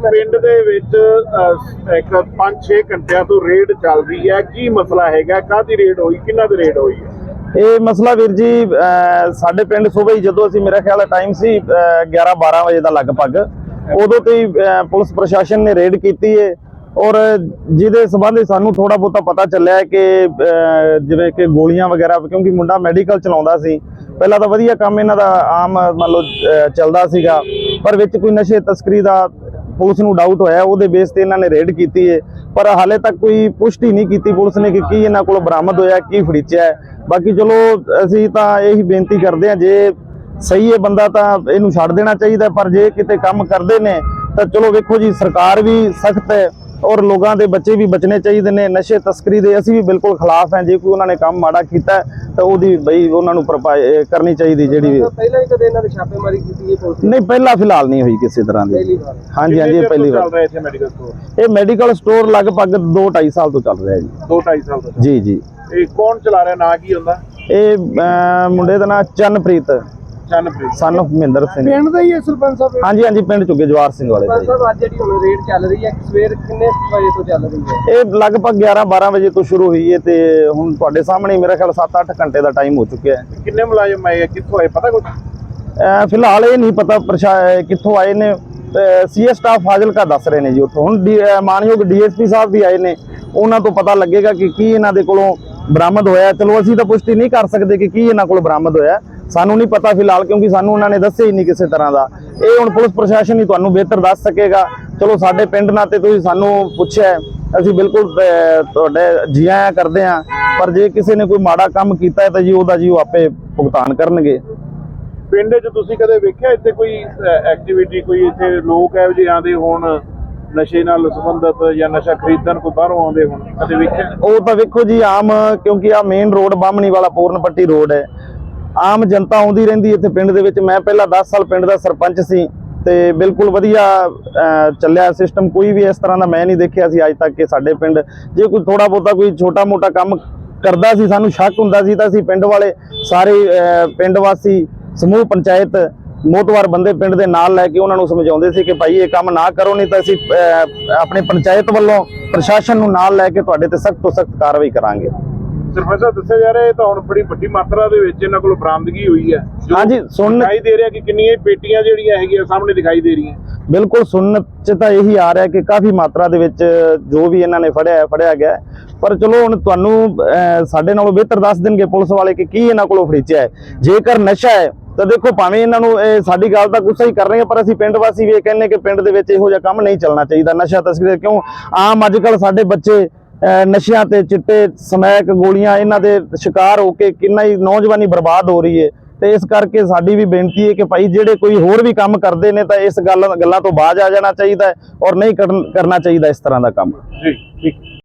ਪਿੰਡ ਦੇ ਵਿੱਚ ਇੱਕ 5-6 ਘੰਟਿਆਂ ਤੋਂ ਰੇਡ ਚੱਲ ਰਹੀ ਹੈ। ਕੀ ਮਸਲਾ ਹੈਗਾ? ਕਾਹਦੀ ਰੇਡ ਹੋਈ? ਕਿੰਨਾ ਦੀ ਰੇਡ ਹੋਈ ਹੈ? ਇਹ ਮਸਲਾ ਵੀਰ ਜੀ ਸਾਡੇ ਪਿੰਡ ਸਵੇਰ ਹੀ ਜਦੋਂ ਅਸੀਂ, ਮੇਰਾ ਖਿਆਲ ਟਾਈਮ ਸੀ 11 12 ਵਜੇ ਦਾ ਲਗਭਗ, ਉਦੋਂ ਤੋਂ ਪੁਲਿਸ ਪ੍ਰਸ਼ਾਸਨ ਨੇ ਰੇਡ ਕੀਤੀ ਹੈ ਔਰ ਜਿਹਦੇ ਸਬੰਧ ਸਾਨੂੰ ਥੋੜਾ ਬਹੁਤਾ ਪਤਾ ਚੱਲਿਆ ਕਿ ਜਿਵੇਂ ਕਿ ਗੋਲੀਆਂ ਵਗੈਰਾ, ਕਿਉਂਕਿ ਮੁੰਡਾ ਮੈਡੀਕਲ ਚਲਾਉਂਦਾ ਸੀ। ਪਹਿਲਾਂ ਤਾਂ ਵਧੀਆ ਕੰਮ ਇਹਨਾਂ ਦਾ ਆਮ ਮੰਨ ਲਓ ਚੱਲਦਾ ਸੀਗਾ। ਪਰ ਵਿੱਚ ਕੋਈ ਨਸ਼ੇ ਤਸਕਰੀ ਦਾ ਪੁਲਿਸ ਨੂੰ ਡਾਊਟ ਹੋਇਆ, ਉਹਦੇ ਬੇਸ ਤੇ ਇਹਨਾਂ ਨੇ ਰੇਡ ਕੀਤੀ ਹੈ ਪਰ ਹਾਲੇ ਤੱਕ ਕੋਈ ਪੁਸ਼ਟੀ ਨਹੀਂ ਕੀਤੀ ਪੁਲਿਸ ਨੇ ਕਿ ਕੀ ਇਹਨਾਂ ਕੋਲ ਬਰਾਮਦ ਹੋਇਆ, ਕੀ ਫੜੀਚਿਆ ਹੈ। ਬਾਕੀ ਚਲੋ, ਅਸੀਂ ਤਾਂ ਇਹੀ ਬੇਨਤੀ ਕਰਦੇ ਹਾਂ, ਜੇ ਸਹੀ ਹੈ ਬੰਦਾ ਤਾਂ ਇਹਨੂੰ ਛੱਡ ਦੇਣਾ ਚਾਹੀਦਾ, ਪਰ ਜੇ ਕਿਤੇ ਕੰਮ ਕਰਦੇ ਨੇ, ਤਾਂ ਚਲੋ ਵੇਖੋ ਜੀ, ਸਰਕਾਰ ਵੀ ਸਖਤ ਹੈ। ਔਰ ਲੋਕਾਂ ਦੇ ਬੱਚੇ ਵੀ ਬਚਣੇ ਚਾਹੀਦੇ ਨੇ ਨਸ਼ੇ ਤਸਕਰੀ ਦੇ ਅਸੀਂ ਵੀ ਬਿਲਕੁਲ ਖਿਲਾਫ ਹਾਂ। ਜੇ ਕੋਈ ਉਹਨਾਂ ਨੇ ਕੰਮ ਮਾੜਾ ਕੀਤਾ ਹੈ, ਤਾਂ ਉਹਦੀ ਬਈ ਉਹਨਾਂ ਨੂੰ ਕਰਨੀ ਚਾਹੀਦੀ ਜਿਹੜੀ ਵੀ ਪਹਿਲਾਂ ਵੀ ਕਦੇ ਇਹਨਾਂ ਨੇ ਛਾਪੇਮਾਰੀ ਕੀਤੀ ਹੈ ਪੁਲਿਸ ਨਹੀਂ ਪਹਿਲਾਂ ਫਿਲਹਾਲ ਨਹੀਂ ਹੋਈ ਕਿਸੇ ਤਰ੍ਹਾਂ ਦੀ। ਹਾਂਜੀ ਹਾਂਜੀ ਇਹ ਪਹਿਲੀ ਵਾਰ। ਚੱਲ ਰਿਹਾ ਇੱਥੇ ਮੈਡੀਕਲ ਸਟੋਰ ਇਹ ਮੈਡੀਕਲ ਸਟੋਰ ਲਗਭਗ 2.5 ਸਾਲ ਤੋਂ ਚੱਲ ਰਿਹਾ ਜੀ। 2-2.5 ਸਾਲ ਤੋਂ ਜੀ ਜੀ। ਇਹ ਕੌਣ ਚਲਾ ਰਿਹਾ? ਨਾਂ ਕੀ ਹੁੰਦਾ ਇਹ ਮੁੰਡੇ ਦਾ ਨਾਮ ਚੰਨਪ੍ਰੀਤ। ਚੰਨਪ੍ਰੀਤ ਸਨ of ਮਹਿੰਦਰ ਸਿੰਘ। ਪਿੰਡ ਦਾ ਹੀ ਹੈ ਸਰਪੰਚ ਸਾਹਿਬ? ਹਾਂਜੀ ਹਾਂਜੀ ਪਿੰਡ ਚੁੱਗੇ ਜਵਾਰ ਸਿੰਘ ਵਾਲੇ ਦਾ ਸਰਪੰਚ ਸਾਹਿਬ ਅੱਜ ਜਿਹੜੀ ਹੁਣ ਰੇਡ ਚੱਲ ਰਹੀ ਹੈ ਸਵੇਰ ਕਿੰਨੇ ਵਜੇ ਤੋਂ ਚੱਲ ਰਹੀ ਹੈ। ਇਹ ਲਗਭਗ 11 12 ਵਜੇ ਤੋਂ ਸ਼ੁਰੂ ਹੋਈ ਹੈ ਤੇ ਹੁਣ ਤੁਹਾਡੇ ਸਾਹਮਣੇ ਮੇਰਾ ਖਿਆਲ 7-8 ਘੰਟੇ ਦਾ ਟਾਈਮ ਹੋ ਚੁੱਕਿਆ ਹੈ। ਕਿੰਨੇ ਮੁਲਾਜ਼ਮ ਆਏ ਆ? ਕਿੱਥੋਂ ਆਏ? ਪਤਾ ਕੁਝ ਅਹ, ਫਿਲਹਾਲ ਇਹ ਨਹੀਂ ਪਤਾ ਪ੍ਰਸ਼ਾ ਕਿੱਥੋਂ ਆਏ ਨੇ। ਸੀਐਸ ਸਟਾਫ ਫਾਜ਼ਿਲਕਾ ਦੱਸ ਰਹੇ ਨੇ ਜੀ ਉੱਥੋਂ। ਹੁਣ ਡੀ- ਅਹ, ਮਾਨਯੋਗ ਡੀਐਸਪੀ ਸਾਹਿਬ ਵੀ ਆਏ ਨੇ। ਉਹਨਾਂ ਤੋਂ ਪਤਾ ਲੱਗੇਗਾ ਕਿ ਕੀ ਇਹਨਾਂ ਦੇ ਕੋਲੋਂ ਬਰਾਮਦ ਹੋਇਆ ਚਲੋ ਅਸੀਂ ਤਾਂ ਪੁਸ਼ਟੀ ਨਹੀਂ ਕਰ ਸਕਦੇ ਕਿ ਕੀ ਇਹਨਾਂ ਕੋਲ ਬਰਾਮਦ ਹੋਇਆ ਸਾਨੂੰ ਨਹੀਂ ਪਤਾ ਫਿਲਹਾਲ ਕਿਉਂਕਿ ਸਾਨੂੰ ਉਹਨਾਂ ਨੇ ਦੱਸਿਆ ਹੀ ਨਹੀਂ ਕਿਸੇ ਤਰ੍ਹਾਂ ਦਾ। ਇਹ ਹੁਣ ਪੁਲਿਸ ਪ੍ਰਸ਼ਾਸਨ ਹੀ ਤੁਹਾਨੂੰ ਬਿਹਤਰ ਦੱਸ ਸਕੇਗਾ। ਚਲੋ ਸਾਡੇ ਪਿੰਡ ਨਾਲ ਤੇ ਤੁਸੀਂ ਸਾਨੂੰ ਪੁੱਛਿਆ ਅਸੀਂ ਬਿਲਕੁਲ ਤੁਹਾਡੇ ਜੀ ਆਇਆਂ ਕਰਦੇ ਹਾਂ। ਪਰ ਜੇ ਕਿਸੇ ਨੇ ਕੋਈ ਮਾੜਾ ਕੰਮ ਕੀਤਾ ਹੈ ਤਾਂ ਜੀ ਉਹਦਾ ਜੀ ਉਹ ਆਪੇ ਭੁਗਤਾਨ ਕਰਨਗੇ। ਪਿੰਡ 'ਚ ਤੁਸੀਂ ਕਦੇ ਵੇਖਿਆ ਇੱਥੇ ਕੋਈ ਐਕਟੀਵਿਟੀ ਕੋਈ ਇੱਥੇ ਲੋਕ ਇਹੋ ਜਿਹੇ ਆਉਂਦੇ ਹੋਣ ਨਸ਼ੇ ਨਾਲ ਸੰਬੰਧਿਤ ਜਾਂ ਨਸ਼ਾ ਖਰੀਦਣ ਕੋਈ ਬਾਹਰੋਂ ਆਉਂਦੇ ਹੋਣ? ਕਦੇ ਵੇਖਿਆ? ਉਹ ਤਾਂ ਵੇਖੋ ਜੀ ਆਮ ਕਿਉਂਕਿ ਆ ਮੇਨ ਰੋਡ ਬਾਹਮਣੀ ਵਾਲਾ ਪੂਰਨ ਪੱਟੀ ਰੋਡ ਹੈ। ਆਮ ਜਨਤਾ ਆਉਂਦੀ ਰਹਿੰਦੀ ਇੱਥੇ ਪਿੰਡ ਦੇ ਵਿੱਚ। ਮੈਂ ਪਹਿਲਾਂ 10 ਸਾਲ ਪਿੰਡ ਦਾ ਸਰਪੰਚ ਸੀ ਤੇ ਬਿਲਕੁਲ ਵਧੀਆ ਚੱਲਿਆ ਸਿਸਟਮ ਕੋਈ ਵੀ ਇਸ ਤਰ੍ਹਾਂ ਦਾ ਮੈਂ ਨਹੀਂ ਦੇਖਿਆ ਸੀ ਅੱਜ ਤੱਕ ਕਿ ਸਾਡੇ ਪਿੰਡ। ਜੇ ਕੋਈ ਥੋੜਾ ਬਹੁਤਾ ਕੋਈ ਛੋਟਾ ਮੋਟਾ ਕੰਮ ਕਰਦਾ ਸੀ ਸਾਨੂੰ ਸ਼ੱਕ ਹੁੰਦਾ ਸੀ ਤਾਂ ਅਸੀਂ ਪਿੰਡ ਵਾਲੇ ਸਾਰੇ ਪਿੰਡ ਵਾਸੀ ਸਮੂਹ ਪੰਚਾਇਤ ਮੋਤਵਾਰ ਬੰਦੇ ਪਿੰਡ ਦੇ ਨਾਲ ਲੈ ਕੇ ਉਹਨਾਂ ਨੂੰ ਸਮਝਾਉਂਦੇ ਸੀ ਕਿ ਭਾਈ ਇਹ ਕੰਮ ਨਾ ਕਰੋ ਨਹੀਂ ਤਾਂ ਅਸੀਂ ਅਹ, ਆਪਣੀ ਪੰਚਾਇਤ ਵੱਲੋਂ ਪ੍ਰਸ਼ਾਸਨ ਨੂੰ ਨਾਲ ਲੈ ਕੇ ਤੁਹਾਡੇ ਤੇ ਸਖਤ ਤੋਂ ਸਖਤ ਕਾਰਵਾਈ ਕਰਾਂਗੇ। ਸਰਪੰਚ ਸਾਹਿਬ ਦੱਸਿਆ ਜਾ ਰਿਹਾ ਇਹ ਤਾਂ ਹੁਣ ਬੜੀ ਵੱਡੀ ਮਾਤਰਾ ਦੇ ਵਿੱਚ ਇਹਨਾਂ ਕੋਲ ਬਰਾਮਦਗੀ ਹੋਈ ਹੈ। ਜੋ ਹਾਂਜੀ ਸੁਣ ਦਿਖਾਈ ਦੇ ਰਿਹਾ ਕਿ ਕਿੰਨੀਆਂ ਹੀ ਪੇਟੀਆਂ ਜਿਹੜੀਆਂ ਹੈਗੀਆਂ ਸਾਹਮਣੇ ਦਿਖਾਈ ਦੇ ਰਹੀਆਂ। ਬਿਲਕੁਲ ਸੁਣਨ ਚ ਤਾਂ ਇਹੀ ਆ ਰਿਹਾ ਕਿ ਕਾਫੀ ਮਾਤਰਾ ਦੇ ਵਿੱਚ ਜੋ ਵੀ ਇਹਨਾਂ ਨੇ ਫੜਿਆ ਹੈ, ਫੜਿਆ ਗਿਆ। ਪਰ ਚਲੋ ਹੁਣ ਤੁਹਾਨੂੰ ਸਾਡੇ ਨਾਲੋਂ ਬਿਹਤਰ ਦੱਸ ਦੇਣਗੇ ਪੁਲਿਸ ਵਾਲੇ ਕਿ ਕੀ ਇਹਨਾਂ ਕੋਲੋਂ ਫੜੀਚਿਆ ਹੈ। ਜੇਕਰ ਨਸ਼ਾ ਹੈ ਤਾਂ ਦੇਖੋ ਭਾਵੇਂ ਇਹਨਾਂ ਨੂੰ ਇਹ ਸਾਡੀ ਗੱਲ ਤਾਂ ਗੁੱਸਾ ਹੀ ਕਰ ਰਹੇ ਆ ਪਰ ਅਸੀਂ ਪਿੰਡ ਵਾਸੀ ਵੀ ਇਹ ਕਹਿੰਨੇ ਕਿ ਪਿੰਡ ਦੇ ਵਿੱਚ ਇਹੋ ਜਿਹਾ ਕੰਮ ਨਹੀਂ ਚੱਲਣਾ ਚਾਹੀਦਾ। ਨਸ਼ਾ ਤਸਕਰੀ ਕਿਉਂ? ਆਮ ਅੱਜ ਕੱਲ ਸਾਡੇ ਬੱਚੇ ਨਸ਼ਿਆਂ ਤੇ ਚਿੱਟੇ, ਸਮੈਕ ਗੋਲੀਆਂ, ਇਹਨਾਂ ਦੇ ਸ਼ਿਕਾਰ ਹੋ ਕੇ ਕਿੰਨਾ ਹੀ ਨੌਜਵਾਨੀ ਬਰਬਾਦ ਹੋ ਰਹੀ ਹੈ। ਤੇ ਇਸ ਕਰਕੇ ਸਾਡੀ ਵੀ ਬੇਨਤੀ ਹੈ ਕਿ ਭਾਈ ਜਿਹੜੇ ਕੋਈ ਹੋਰ ਵੀ ਕੰਮ ਕਰਦੇ ਨੇ ਤਾਂ ਇਸ ਗੱਲ ਗੱਲਾਂ ਤੋਂ ਬਾਜ਼ ਆ ਜਾਣਾ ਚਾਹੀਦਾ ਹੈ ਔਰ ਨਹੀਂ ਕਰਨਾ ਚਾਹੀਦਾ ਇਸ ਤਰ੍ਹਾਂ ਦਾ ਕੰਮ। ਜੀ, ਠੀਕ।